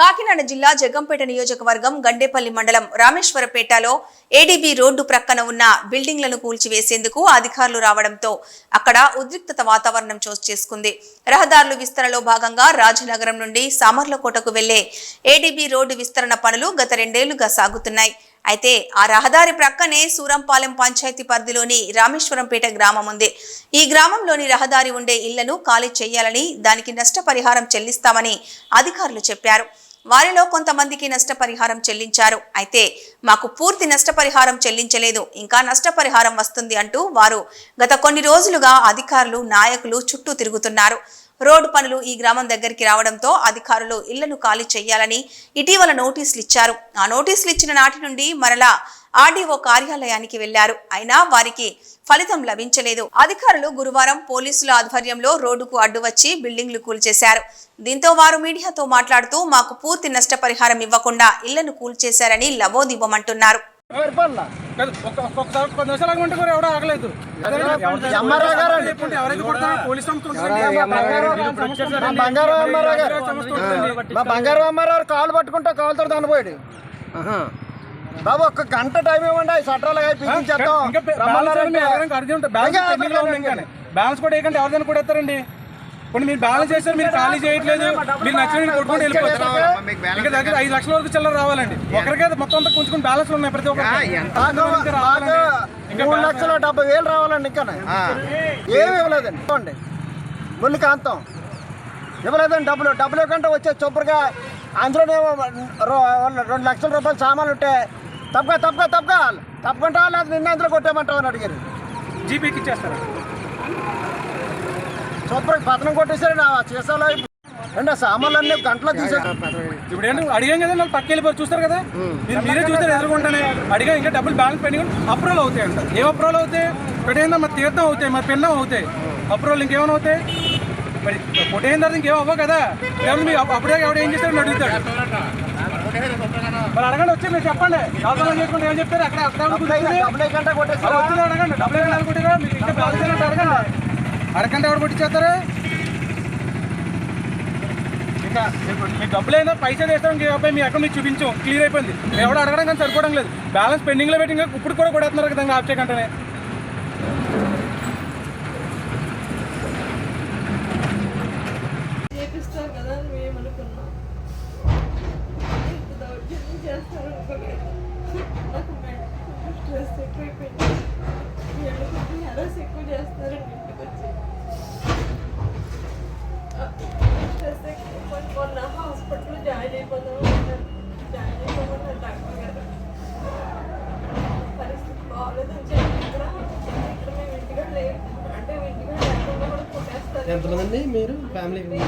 కాకినాడ జిల్లా జగ్గంపేట నియోజకవర్గం గండేపల్లి మండలం రామేశ్వరపేటలో ఏడీబీ రోడ్డు ప్రక్కన ఉన్న బిల్డింగ్లను కూల్చివేసేందుకు అధికారులు రావడంతో అక్కడ ఉద్రిక్తత వాతావరణం చోటు చేసుకుంది. రహదారులు విస్తరణలో భాగంగా రాజనగరం నుండి సామర్లకోటకు వెళ్ళే ఏడీబీ రోడ్డు విస్తరణ పనులు గత రెండేళ్ళుగా సాగుతున్నాయి. అయితే ఆ రహదారి ప్రక్కనే సూరంపాలెం పంచాయతీ పరిధిలోని రామేశ్వరంపేట గ్రామం ఉంది. ఈ గ్రామంలోని రహదారి ఉండే ఇళ్ళను ఖాళీ చేయాలని దానికి నష్టపరిహారం చెల్లిస్తామని అధికారులు చెప్పారు. వారిలో కొంతమందికి నష్టపరిహారం చెల్లించారు. అయితే మాకు పూర్తి నష్టపరిహారం చెల్లించలేదు. ఇంకా నష్టపరిహారం వస్తుంది అంటూ వారు గత కొన్ని రోజులుగా అధికారులు నాయకులు చుట్టూ తిరుగుతున్నారు. రోడ్డు పనులు ఈ గ్రామం దగ్గరికి రావడంతో అధికారులు ఇళ్ళను ఖాళీ చేయాలని ఇటీవల నోటీసులు ఇచ్చారు ఆ నోటీసులు ఇచ్చిన నాటి నుండి మరలా ఆర్డీఓ కార్యాలయానికి వెళ్ళారు. అయినా వారికి ఫలితం లభించలేదు. అధికారులు గురువారం పోలీసుల ఆధ్వర్యంలో రోడ్డుకు అడ్డు వచ్చి బిల్డింగ్లు కూల్చేశారు. దీంతో వారు మీడియాతో మాట్లాడుతూ మాకు పూర్తి నష్టపరిహారం ఇవ్వకుండా ఇళ్ళను కూల్చేశారని. మా బంగారు అమ్మారావు అమ్మారావు కాలు పట్టుకుంటే కాలుతో దానిపోయాడు బాబు ఒక్క గంట టైం ఇవ్వండి సట్రాలు బ్యాలెన్స్ కూడా ఏకంటే ఎవరిదైనా కూడా ఎత్తారండి ఇప్పుడు మీరు బ్యాలెన్స్ చేస్తారు మీరు ఖాళీ చేయట్లేదు మీరు నచ్చిన మీరు కొట్టుకుంటూ వెళ్ళిపోతారు. ఇంకా దగ్గర ఐదు లక్షల వరకు చిల్లర రావాలండి. ఒకరికే మొత్తం అంతా కొంచెం బ్యాలెన్స్ ఉన్నాయి ప్రతి ఒక్కరికి. మూడు లక్షల డెబ్బై వేలు రావాలండి ఇంకా ఏమి ఇవ్వలేదండి. ఇవ్వండి. ముల్లి కాంతం. ఇవ్వలేదండి డబ్బులు. డబ్బులు ఇవ్వకుండా వచ్చే చొప్పుడుగా అందులోనేమో రో- రెండు లక్షల రూపాయలు సామాన్లు ఉంటే తప్పగా తప్పగా తప్పగా తప్పకుండా లేదా నిన్న అందులో కొట్టేయమంటావు అని అడిగారు. జీపీకి ఇచ్చేస్తారు? చొప్పుడుకి పతనం కొట్టేసారు నా చేసాలో అంటే సామాన్లు అన్ని గంటలో తీసారు ఇప్పుడు ఏంటి? అడిగాం కదా వాళ్ళు పక్క వెళ్ళిపోయి చూస్తారు కదా? మీరు మీరే చూస్తారు ఎదురుకుంటానే అడిగా ఇంకా డబ్బులు బ్యాలెన్స్ పెండింగ్ అప్రూవల్ అవుతాయి అంట ఏం అప్రూవల్ అవుతాయి? పెట్టేందా? మరి తీర్థం అవుతాయి మరి పెన్నం అవుతాయి. అప్రూవల్ ఇంకేమైనా అవుతాయి? మరి కొట్టేసిన తర్వాత ఇంకేం అవ్వవు కదా. మీరు అప్- అప్పుడే ఎవడు ఏం చేస్తారని అడుగుతాడు. మరి అడగండి వచ్చి మీరు చెప్పండి. అవసరం చేసుకుంటే ఏం చెప్తారు? అక్కడ అక్కడ వచ్చింది అడగండి. డబ్బులు ఏమైనా అనుకుంటారా మీకు ఇంకా అయినట్టు అడగండి. అడగండి ఎవడు కొట్టించేస్తారు? ఇంకా మీ డబ్బులు అయినా పైసా చేస్తాం ఇంక అబ్బాయి మీ అకౌంట్ మీకు చూపించాం. క్లియర్ అయిపోయింది. ఎవడు అడగడం కానీ సరిపోవడం లేదు. బ్యాలెన్స్ పెండింగ్లో పెట్టి ఇంకా ఇప్పుడు కూడా కొడుతున్నారు కదా ఆప్ చేయకంటే మెంటల్ స్ట్రెస్ ఎక్కువైపోయింది వీళ్ళు హెరాస్ ఎక్కువ చేస్తారండి ఇంటికి వచ్చి. స్ట్రెస్ ఎక్కువ మొన్న హాస్పిటల్లో జాయిన్ అయిపోదాం జాయిన్ అయిపోమన్నారు డాక్టర్ గారు. పరిస్థితి బాగాలేదని చెప్పి ఇక్కడ ఇక్కడ మేము ఇంటిగా అంటే ఇంటిగా లేకుండా కూడా కొట్టేస్తారు. ఎంతమంది మీరు? ఫ్యామిలీ